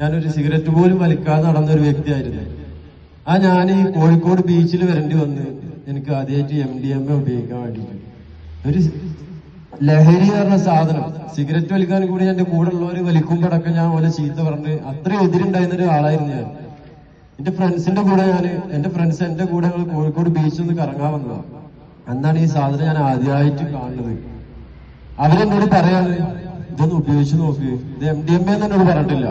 ഞാനൊരു സിഗരറ്റ് പോലും വലിക്കാതെ നടന്ന ഒരു വ്യക്തിയായിരുന്നു. ആ ഞാൻ ഈ കോഴിക്കോട് ബീച്ചിൽ വരേണ്ടി വന്ന് എനിക്ക് ആദ്യമായിട്ട് എം ഡി എം എ ഉപയോഗിക്കാൻ വേണ്ടിയിട്ട്. ഒരു ലഹരി പറഞ്ഞ സാധനം സിഗരറ്റ് വലിക്കാൻ കൂടി എന്റെ കൂടെ ഉള്ളവര് വലിക്കുമ്പോഴൊക്കെ ഞാൻ ഓലെ ചീത്ത പറഞ്ഞ് അത്രയും എതിരുണ്ടായിരുന്ന ഒരു ആളായിരുന്നു ഞാൻ. എന്റെ ഫ്രണ്ട്സിന്റെ കൂടെ ഞാൻ എന്റെ ഫ്രണ്ട്സ് എന്റെ കൂടെ ഞങ്ങൾ കോഴിക്കോട് ബീച്ചിൽ നിന്ന് കറങ്ങാൻ വന്നതാണ് അന്നാണ് ഈ സാധനം ഞാൻ ആദ്യമായിട്ട് കാണുന്നത്. അവരെന്നോട് പറയാണ് ഇതൊന്ന് ഉപയോഗിച്ച് നോക്ക്. ഇത് എം ഡി എം എന്നോട് പറഞ്ഞിട്ടില്ല.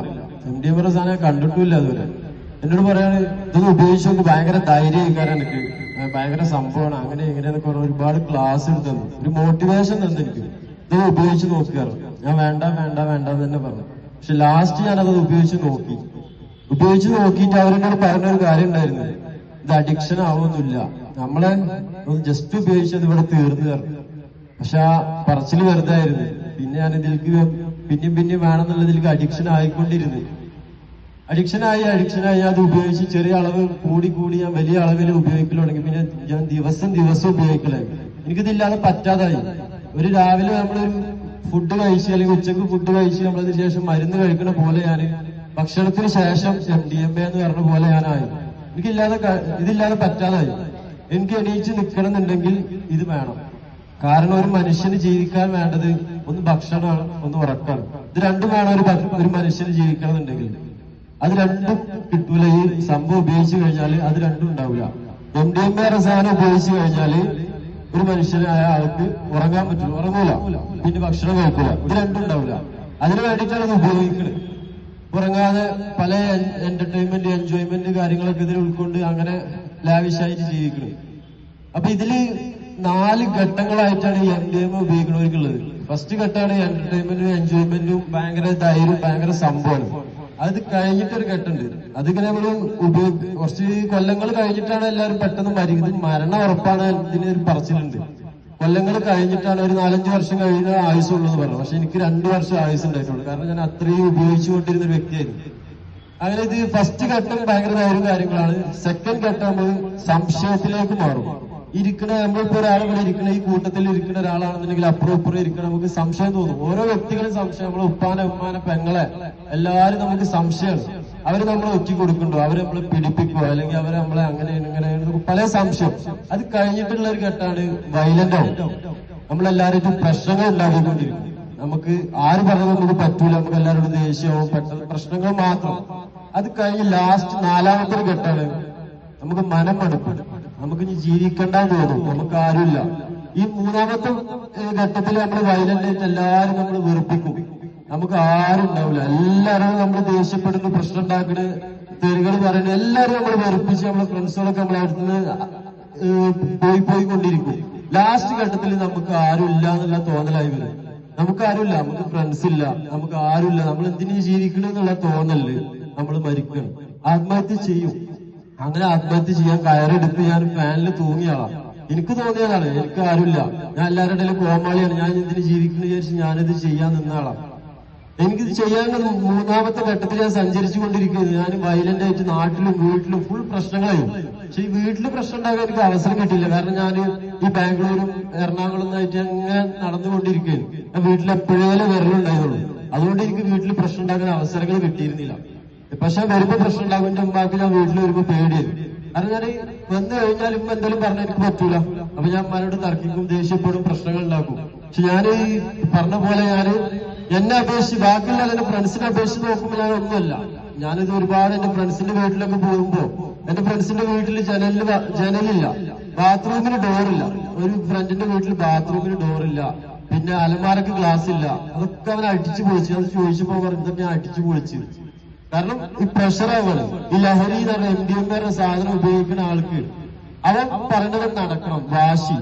ഡി എം സാധനം കണ്ടിട്ടില്ല അതുവരെ. എന്നോട് പറയാണ് ഇത് ഉപയോഗിച്ച് നോക്ക് ഭയങ്കര ധൈര്യക്കാരൻ എനിക്ക് ഭയങ്കര സംഭവമാണ്. അങ്ങനെ ഇങ്ങനെയെന്നൊക്കെ പറഞ്ഞ് ഒരുപാട് ക്ലാസ് എടുത്തു ഒരു മോട്ടിവേഷൻ തന്നു എനിക്ക്. ഇതൊന്നും ഉപയോഗിച്ച് നോക്കുകയാണ് ഞാൻ വേണ്ട വേണ്ട വേണ്ട എന്ന് തന്നെ പറഞ്ഞു. പക്ഷെ ലാസ്റ്റ് ഞാൻ അത് ഉപയോഗിച്ച് നോക്കി. ഉപയോഗിച്ച് നോക്കിയിട്ട് അവരെന്നോട് പറഞ്ഞ ഒരു കാര്യം ഉണ്ടായിരുന്നു. ഇത് അഡിക്ഷൻ ആവുന്നില്ല നമ്മളെ ജസ്റ്റ് ഉപയോഗിച്ചത് ഇവിടെ തീർന്നു തരണം പക്ഷെ ആ പറച്ചിൽ വെറുതെ ആയിരുന്നു. പിന്നെ ഞാൻ ഇതിലേക്ക് പിന്നെയും പിന്നെയും വേണമെന്നുള്ളതിലേക്ക് അഡിക്ഷൻ ആയിക്കൊണ്ടിരുന്നു. അഡിക്ഷൻ ആയി അഡിക്ഷൻ ആയി അത് ഉപയോഗിച്ച് ചെറിയ അളവ് കൂടി കൂടി ഞാൻ വലിയ അളവിൽ ഉപയോഗിക്കൽ തുടങ്ങി. പിന്നെ ഞാൻ ദിവസം ദിവസം ഉപയോഗിക്കലായി എനിക്കിതില്ലാതെ പറ്റാതായി. ഒരു രാവിലെ നമ്മളൊരു ഫുഡ് കഴിച്ച് അല്ലെങ്കിൽ ഉച്ചയ്ക്ക് ഫുഡ് കഴിച്ച് നമ്മളതിന് ശേഷം മരുന്ന് കഴിക്കണ പോലെ ഞാൻ ഭക്ഷണത്തിന് ശേഷം എം ഡി എം എ എന്ന് പറഞ്ഞ പോലെ ഞാനായി. എനിക്കില്ലാതെ ഇതില്ലാതെ പറ്റാതായി. എനിക്ക് എണീച്ച് നിൽക്കണം എന്നുണ്ടെങ്കിൽ ഇത് വേണം. കാരണം ഒരു മനുഷ്യന് ജീവിക്കാൻ വേണ്ടത് ഒന്ന് ഭക്ഷണമാണ് ഒന്ന് ഉറക്കാണ് ഇത് രണ്ടും വേണം ഒരു ഒരു മനുഷ്യന് ജീവിക്കണമെന്നുണ്ടെങ്കിൽ. അത് രണ്ടും കിട്ടൂല. ഈ സംഭവം ഉപയോഗിച്ചു കഴിഞ്ഞാൽ അത് രണ്ടും ഉണ്ടാവില്ല എം ഡി എം എ സാധനം ഉപയോഗിച്ചു കഴിഞ്ഞാൽ ഒരു മനുഷ്യനായ ആൾക്ക് ഉറങ്ങാൻ പറ്റില്ല ഉറങ്ങൂല. പിന്നെ ഭക്ഷണം കഴിക്കൂല. ഇത് രണ്ടും ഉണ്ടാവില്ല അതിന് വേണ്ടിയിട്ടാണ് അത് ഉപയോഗിക്കുന്നത് ഉറങ്ങാതെ പല എന്റർടൈൻമെന്റ് എൻജോയ്മെന്റ് കാര്യങ്ങളൊക്കെ ഇതിൽ ഉൾക്കൊണ്ട് അങ്ങനെ ലാവിഷായിട്ട് ജീവിക്കുന്നത് അപ്പൊ ഇതിൽ നാല് ഘട്ടങ്ങളായിട്ടാണ് ഈ എന്റർടൈൻമെന്റ് ഉപയോഗിക്കുന്നവർക്കുള്ളത്. ഫസ്റ്റ് ഘട്ടമാണ് എന്റർടൈൻമെന്റും എൻജോയ്മെന്റും ഭയങ്കര ധൈര്യം ഭയങ്കര സംഭവമാണ്. അത് കഴിഞ്ഞിട്ടൊരു ഘട്ടമുണ്ട്. അതിങ്ങനെ നമ്മൾ ഉപയോഗ കുറച്ച് കൊല്ലങ്ങൾ കഴിഞ്ഞിട്ടാണ് എല്ലാവരും പെട്ടെന്ന് മരിക്കുന്നത്. മരണം ഉറപ്പാണ് ഇതിന് ഒരു പറച്ചിലുണ്ട്. കൊല്ലങ്ങൾ കഴിഞ്ഞിട്ടാണ് ഒരു നാലഞ്ച് വർഷം കഴിഞ്ഞ ആയുസുള്ളൂ എന്ന് പറഞ്ഞു. പക്ഷെ എനിക്ക് രണ്ടു വർഷം ആയുസ് ഉണ്ടായിട്ടുള്ളൂ. കാരണം ഞാൻ അത്രയും ഉപയോഗിച്ചുകൊണ്ടിരുന്ന വ്യക്തിയായിരുന്നു. അങ്ങനെ ഇത് ഫസ്റ്റ് ഘട്ടം ഭയങ്കര ധൈര്യം കാര്യങ്ങളാണ്. സെക്കൻഡ് ഘട്ടം നമ്മൾ സംശയത്തിലേക്ക് മാറും. ഇരിക്കണ നമ്മളിപ്പോ ഒരാളെ ഇവിടെ ഇരിക്കണ ഈ കൂട്ടത്തിൽ ഇരിക്കുന്ന ഒരാളാണെന്നുണ്ടെങ്കിൽ അപ്പുറം ഇരിക്കണ. നമുക്ക് സംശയം തോന്നും. ഓരോ വ്യക്തികളും സംശയം. നമ്മളെ ഉപ്പാനെ ഉമ്മാനെ പെങ്ങളെ എല്ലാരും നമുക്ക് സംശയമാണ്. അവർ നമ്മളെ ഒറ്റ കൊടുക്കണ്ടോ? അവർ നമ്മളെ പിടിപ്പിക്കോ അല്ലെങ്കിൽ അവരെ നമ്മളെ അങ്ങനെ ഇങ്ങനെ പല സംശയം. അത് കഴിഞ്ഞിട്ടുള്ള ഒരു ഘട്ടമാണ് വയലന്റ് ആവും. നമ്മളെല്ലാവരും പ്രശ്നങ്ങൾ ഉണ്ടാക്കിക്കൊണ്ടിരിക്കും. നമുക്ക് ആര് പറഞ്ഞു നമുക്ക് പറ്റൂല. നമുക്ക് എല്ലാവരോടും ദേഷ്യവും പെട്ടെന്ന് പ്രശ്നങ്ങൾ മാത്രം. അത് കഴിഞ്ഞ് ലാസ്റ്റ് നാലാമത്തെ ഒരു ഘട്ടമാണ്. നമുക്ക് മനം മടുക്കും നമുക്ക് ഇനി ജീവിക്കണ്ടെന്ന് തോന്നും. നമുക്ക് ആരുമില്ല ഈ മൂന്നാമത്തെ ഘട്ടത്തിൽ നമ്മൾ വയലന്റ് ആയിട്ട് എല്ലാവരും നമ്മൾ വെറുപ്പിക്കും. നമുക്ക് ആരും ഉണ്ടാവില്ല. എല്ലാവരും നമ്മൾ ദേഷ്യപ്പെടുന്നു പ്രശ്നം ഉണ്ടാക്കണ് തെരുകൾ പറയുന്നു എല്ലാവരും നമ്മൾ വെറുപ്പിച്ച് നമ്മളെ ഫ്രണ്ട്സുകളൊക്കെ നമ്മളെ അടുത്ത് പോയി പോയി കൊണ്ടിരിക്കും ലാസ്റ്റ് ഘട്ടത്തിൽ നമുക്ക് ആരും ഇല്ല എന്നുള്ള തോന്നലായി വരും. നമുക്ക് ആരുമില്ല. നമുക്ക് ഫ്രണ്ട്സ് ഇല്ല. നമുക്ക് ആരുമില്ല. നമ്മൾ എന്തിനു ജീവിക്കണം എന്നുള്ള തോന്നൽ നമ്മൾ മരിക്കണം. ആത്മഹത്യ ചെയ്യും. അങ്ങനെ ആത്മഹത്യ ചെയ്യാൻ കയറെടുത്ത് ഞാൻ ഫാനിൽ തൂങ്ങിയാളാ. എനിക്ക് തോന്നിയതാണ് എനിക്ക് ആരുമില്ല. ഞാൻ എല്ലാവരുടെ ഇടയിലും കോമാളിയാണ്. ഞാൻ ഇതിന് ജീവിക്കുന്നു വിചാരിച്ച് ഞാനിത് ചെയ്യാൻ നിന്നാളാ. എനിക്കിത് ചെയ്യാനുള്ള മൂന്നാമത്തെ ഘട്ടത്തിൽ ഞാൻ സഞ്ചരിച്ചു കൊണ്ടിരിക്കുന്നത് ഞാൻ വയലന്റ് ആയിട്ട് നാട്ടിലും വീട്ടിലും ഫുൾ പ്രശ്നങ്ങളായി പക്ഷെ ഈ വീട്ടിൽ പ്രശ്നം ഉണ്ടാകാൻ എനിക്ക് അവസരം കിട്ടിയില്ല. കാരണം ഞാൻ ഈ ബാംഗ്ലൂരും എറണാകുളം ആയിട്ട് അങ്ങനെ നടന്നുകൊണ്ടിരിക്കുകയാണ് ഞാൻ വീട്ടിൽ എപ്പോഴേലും വരലുണ്ടായതുള്ളൂ അതുകൊണ്ട് എനിക്ക് വീട്ടിൽ പ്രശ്നം ഉണ്ടാക്കാൻ അവസരങ്ങൾ കിട്ടിയിരുന്നില്ല. പക്ഷെ വരുമ്പോ പ്രശ്നം ഉണ്ടാകും ഉമ്മാക്ക് ഞാൻ വീട്ടിൽ വരുമ്പോ പേടിയത് കാരണം ഞാൻ വന്നു കഴിഞ്ഞാൽ ഇപ്പൊ എന്തെങ്കിലും പറഞ്ഞാൽ എനിക്ക് പറ്റൂല. അപ്പൊ ഞാൻ ഉമ്മാനോട് തർക്കിക്കും ദേഷ്യപ്പെടും പ്രശ്നങ്ങൾ ഉണ്ടാക്കും. പക്ഷെ ഞാൻ ഈ പറഞ്ഞ പോലെ ഞാൻ എന്നെ അപേക്ഷിച്ച് ബാക്കിയുള്ള എന്റെ ഫ്രണ്ട്സിനെ അപേക്ഷിച്ച് നോക്കുമ്പോൾ ഞാൻ ഒന്നുമല്ല. ഞാനിത് ഒരുപാട് എന്റെ ഫ്രണ്ട്സിന്റെ വീട്ടിലൊക്കെ പോകുമ്പോ എന്റെ ഫ്രണ്ട്സിന്റെ വീട്ടിൽ ജനലിൽ ജനലില്ല. ബാത്റൂമിന് ഡോറില്ല. ഒരു ഫ്രണ്ടിന്റെ വീട്ടിൽ ബാത്റൂമിന് ഡോറില്ല. പിന്നെ അലമാരക്ക് ഗ്ലാസ് ഇല്ല. അതൊക്കെ അവൻ അടിച്ചു പൊളിച്ചു. അത് ചോദിച്ചപ്പോ പറഞ്ഞു ഞാൻ അടിച്ചു പൊളിച്ചു. കാരണം ഈ പ്രഷറാവാണ് ഈ ലഹരി എന്ന് പറഞ്ഞ എം ഡി എം സാധനം ഉപയോഗിക്കുന്ന ആൾക്ക്. അവൻ പറഞ്ഞത് നടക്കണം വാശി.